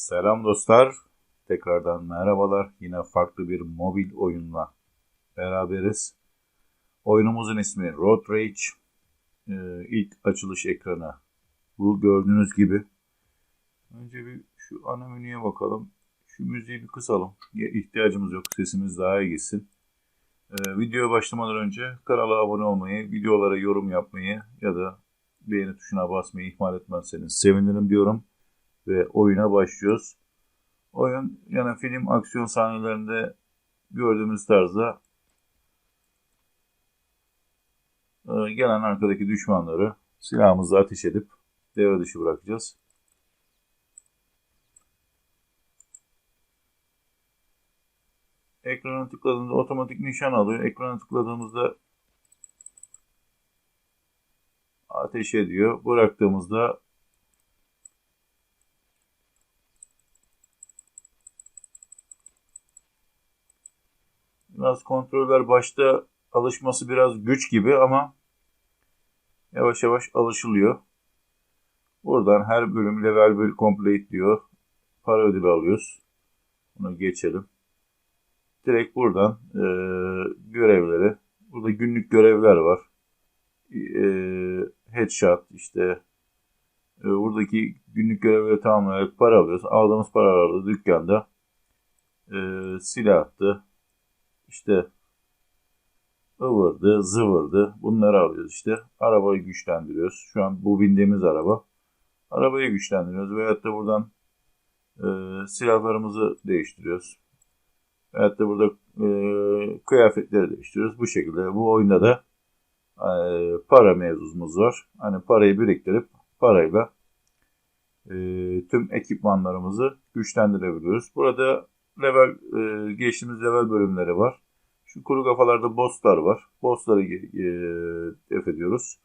Selam dostlar. Tekrardan merhabalar. Yine farklı bir mobil oyunla beraberiz. Oyunumuzun ismi Road Rage. Ee, ilk açılış ekranı. Bu gördüğünüz gibi. Önce bir şu ana menüye bakalım. Şu müziği bir kısalım. İhtiyacımız yok. Sesimiz daha iyi gitsin. Ee, videoya başlamadan önce kanala abone olmayı, videolara yorum yapmayı ya da beğeni tuşuna basmayı ihmal etmezseniz sevinirim diyorum. Ve oyuna başlıyoruz. Oyun yani film aksiyon sahnelerinde gördüğümüz tarzda e, gelen arkadaki düşmanları silahımızla ateş edip devre dışı bırakacağız. Ekrana tıkladığımızda otomatik nişan alıyor. Ekrana tıkladığımızda ateş ediyor. Bıraktığımızda biraz kontroller başta alışması biraz güç gibi ama yavaş yavaş alışılıyor. Buradan her bölüm level 1 complete diyor. Para ödülü alıyoruz. Bunu geçelim. Direkt buradan e, görevleri. Burada günlük görevler var. E, headshot işte e, buradaki günlük görevleri tamamlayarak para alıyoruz. Aldığımız paralarda dükkanda e, silahtı, işte ıvırdı, zıvırdı. Bunları alıyoruz işte. Arabayı güçlendiriyoruz. Şu an bu bindiğimiz araba. Arabayı güçlendiriyoruz. Veyahut da buradan e, silahlarımızı değiştiriyoruz. Veyahut da burada e, kıyafetleri değiştiriyoruz. Bu şekilde bu oyunda da e, para mevzumuz var. Hani parayı biriktirip parayla e, tüm ekipmanlarımızı güçlendirebiliyoruz. Burada level e, geçtiğimiz level bölümleri var. Şu kuru kafalarda bosslar var. Bossları e, def ediyoruz.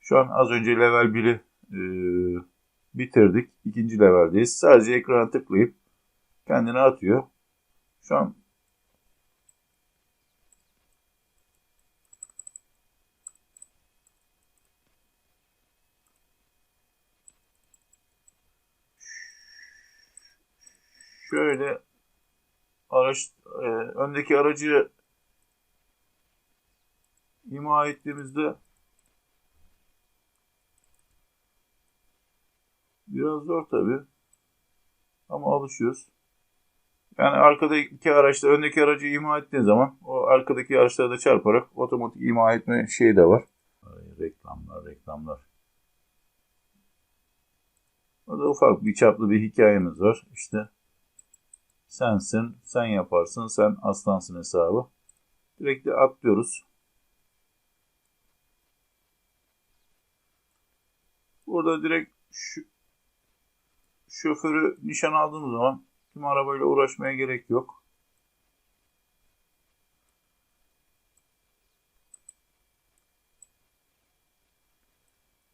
Şu an az önce level 1'i e, bitirdik. İkinci leveldeyiz. Sadece ekrana tıklayıp kendini atıyor. Şu an şöyle araç e, öndeki aracı ima ettiğimizde biraz zor tabi ama alışıyoruz. Yani arkadaki araçta öndeki aracı ima ettiğin zaman o arkadaki araçlara da çarparak otomatik ima etme şeyi de var. Reklamlar, reklamlar. Burada ufak bir çaplı bir hikayemiz var. İşte sensin, sen yaparsın, sen aslansın hesabı. Direkt atlıyoruz. Burada direkt şu, şoförü nişan aldığımız zaman tüm arabayla uğraşmaya gerek yok.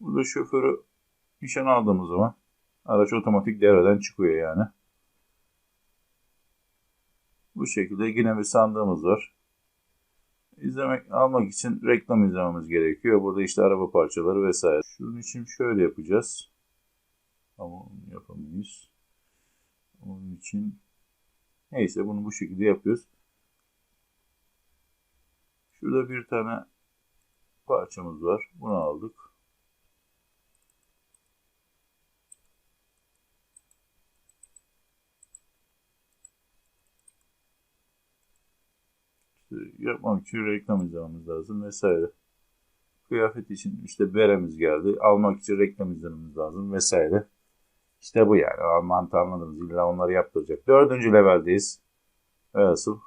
Burada şoförü nişan aldığımız zaman araç otomatik devreden çıkıyor yani. Bu şekilde yine bir sandığımız var. İzlemek, almak için reklam izlememiz gerekiyor. Burada işte araba parçaları vesaire. Şunun için şöyle yapacağız. Ama onu yapamayız. Onun için neyse bunu bu şekilde yapıyoruz. Şurada bir tane parçamız var. Bunu aldık. Yapmak için reklam izlememiz lazım vesaire. Kıyafet için işte beremiz geldi. Almak için reklam izlememiz lazım vesaire. İşte bu yani. Mantığı anladınız. İlla onları yaptıracak. Dördüncü leveldeyiz. Asıl.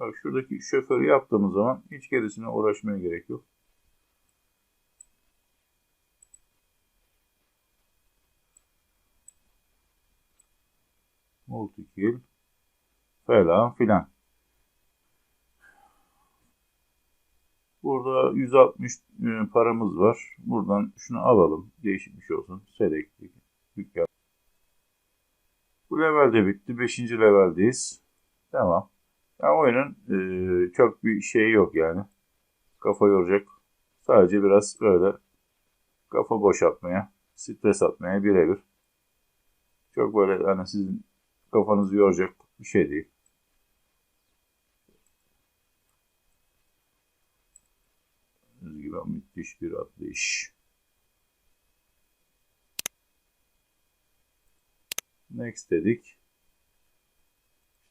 Bak şuradaki şoförü yaptığımız zaman hiç gerisine uğraşmaya gerek yok. Multikill falan filan. Burada 160 e, paramız var. Buradan şunu alalım. Değişik bir şey olsun. Select dükkan. Bu levelde bitti. 5. leveldeyiz. Tamam. Yani oyunun e, çok bir şey yok yani. Kafa yoracak Sadece biraz böyle kafa boşaltmaya, stres atmaya birebir. Çok böyle hani sizin kafanızı yoracak bir şey değil. Gibi müthiş bir atlayış. Next dedik.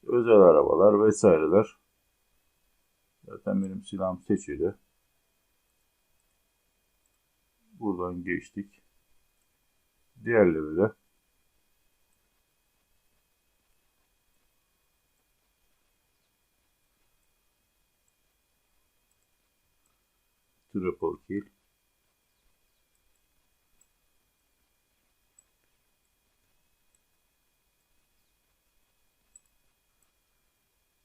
Özel arabalar vesaireler. Zaten benim silahım seçili. Buradan geçtik. Diğerleri de. Triple kill.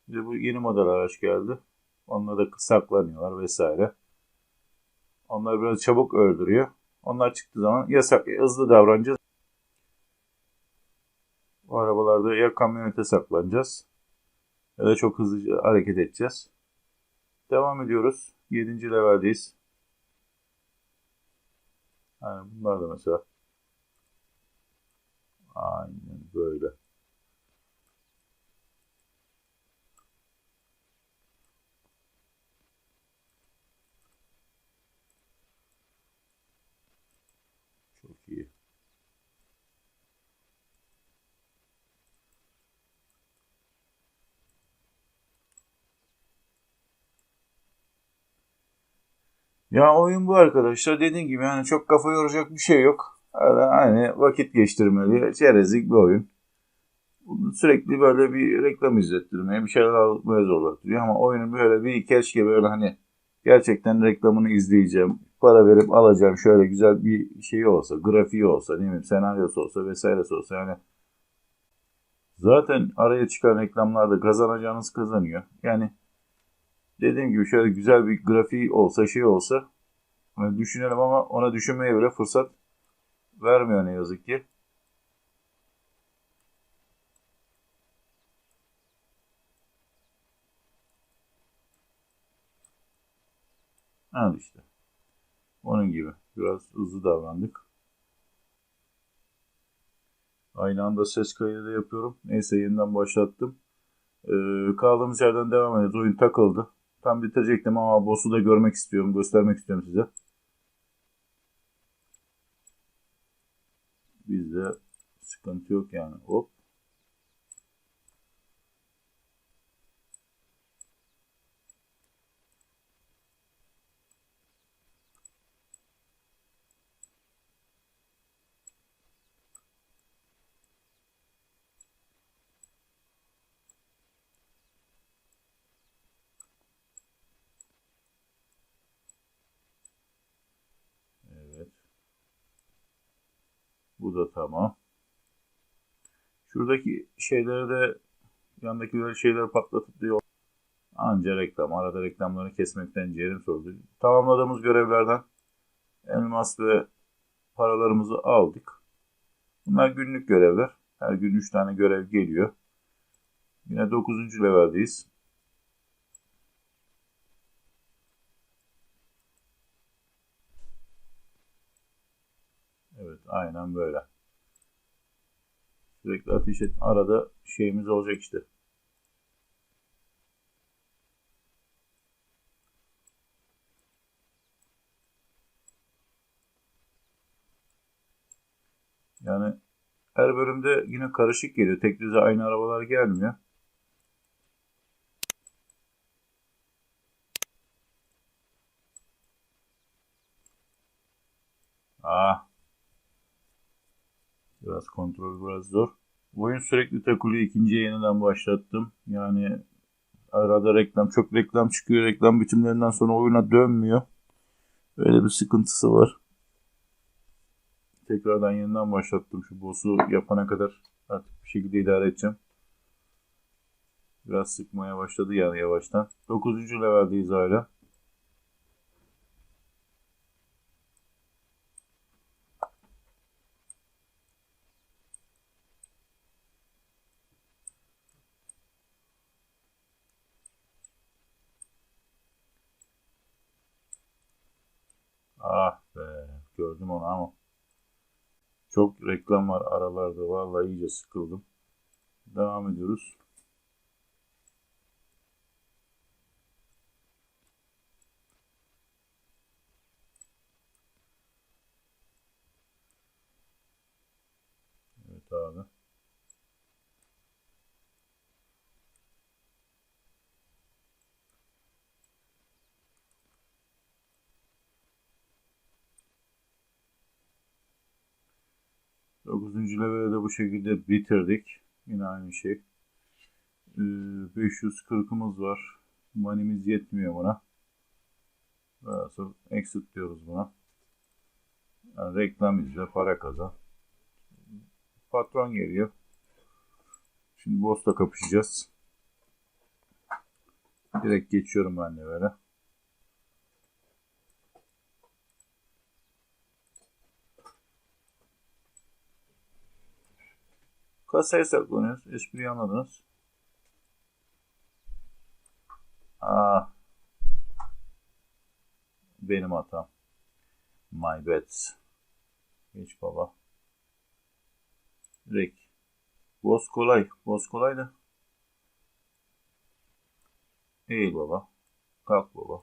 İşte bu yeni model araç geldi. Onlar da saklanıyorlar vesaire. Onlar biraz çabuk öldürüyor. Onlar çıktığı zaman yasak, hızlı davranacağız. Bu arabalarda ya kamyonete saklanacağız ya da çok hızlı hareket edeceğiz. Devam ediyoruz. 7. leveldeyiz. Yani bunlar da mesela aynen böyle. Çok iyi. Ya oyun bu arkadaşlar. Dediğim gibi yani çok kafa yoracak bir şey yok. Hani vakit geçirmeli, çerezlik bir oyun. Sürekli böyle bir reklam izlettirmeye, bir şeyler almaya zorlatıyor. Ama oyunun böyle bir keşke böyle hani gerçekten reklamını izleyeceğim, para verip alacağım şöyle güzel bir şey olsa, grafiği olsa, ne bileyim senaryosu olsa vesairesi olsa yani zaten araya çıkan reklamlarda kazanacağınız kazanıyor. Yani dediğim gibi şöyle güzel bir grafiği olsa şey olsa yani düşünelim ama ona düşünmeye bile fırsat vermiyor ne yazık ki. Al işte. Onun gibi. Biraz hızlı davrandık. Aynı anda ses kaydı da yapıyorum. Neyse yeniden başlattım. Ee, kaldığımız yerden devam ediyoruz. Oyun takıldı. Tam bitirecektim ama boss'u da görmek istiyorum. Göstermek istiyorum size. Bizde sıkıntı yok yani. Hop. Bu da tamam. Şuradaki şeyleri de yandaki şeyleri patlatıp diyor. Anca reklam. Arada reklamları kesmekten ciğerim sordu. Tamamladığımız görevlerden elmas ve paralarımızı aldık. Bunlar günlük görevler. Her gün 3 tane görev geliyor. Yine 9. leveldeyiz. Aynen böyle. Sürekli ateş et. Arada şeyimiz olacak işte. Yani her bölümde yine karışık geliyor. Tek düze aynı arabalar gelmiyor. Ah. Biraz kontrol biraz zor. Oyun sürekli takılıyor. İkinciye yeniden başlattım. Yani arada reklam, çok reklam çıkıyor. Reklam bitimlerinden sonra oyuna dönmüyor. Öyle bir sıkıntısı var. Tekrardan yeniden başlattım. Şu boss'u yapana kadar artık bir şekilde idare edeceğim. Biraz sıkmaya başladı yani yavaştan. 9. leveldeyiz hala. Ah be gördüm onu ama. Çok reklam var aralarda. Vallahi iyice sıkıldım. Devam ediyoruz. 9. levelde de bu şekilde bitirdik. Yine aynı şey. Ee, 540'ımız var. Manimiz yetmiyor buna. Daha sonra exit diyoruz buna. Yani reklam izle, para kazan. Patron geliyor. Şimdi boss'la kapışacağız. Direkt geçiyorum ben de. Kasaya saklanıyoruz. Espriyi anladınız. Aa, benim hatam. My bad. Geç baba. Direkt. Boss kolay. Boss kolay da. Eğil baba. Kalk baba.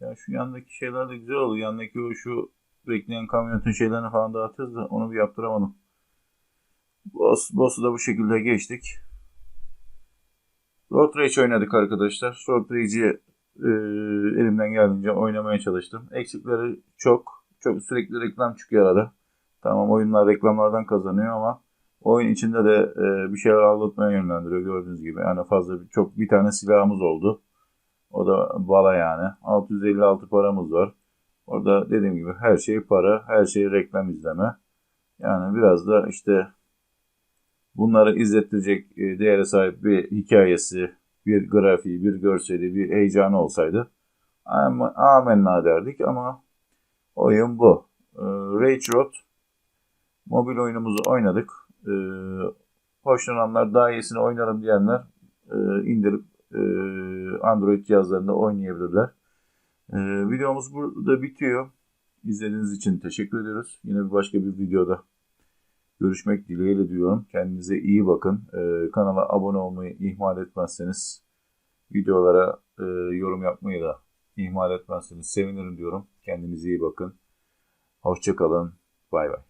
Ya şu yandaki şeyler de güzel oldu. Yandaki o şu bekleyen kamyonetin şeylerini falan dağıtıyoruz da onu bir yaptıramadım. Boss, boss'u da bu şekilde geçtik. Road Rage oynadık arkadaşlar. Road Rage'i e, elimden geldiğince oynamaya çalıştım. Eksikleri çok. Çok sürekli reklam çıkıyor arada. Tamam oyunlar reklamlardan kazanıyor ama oyun içinde de e, bir şeyler anlatmaya yönlendiriyor gördüğünüz gibi. Yani fazla çok bir tane silahımız oldu. O da bala yani. 656 paramız var. Orada dediğim gibi her şey para, her şey reklam izleme. Yani biraz da işte bunları izlettirecek e, değere sahip bir hikayesi, bir grafiği, bir görseli, bir heyecanı olsaydı amenna derdik ama oyun bu. E, Rage Road mobil oyunumuzu oynadık. E, hoşlananlar daha iyisini oynarım diyenler indirip Android cihazlarında oynayabilirler. Videomuz burada bitiyor. İzlediğiniz için teşekkür ediyoruz. Yine bir başka bir videoda görüşmek dileğiyle diyorum. Kendinize iyi bakın. Kanala abone olmayı ihmal etmezseniz videolara yorum yapmayı da ihmal etmezseniz sevinirim diyorum. Kendinize iyi bakın. Hoşçakalın. Bay bay.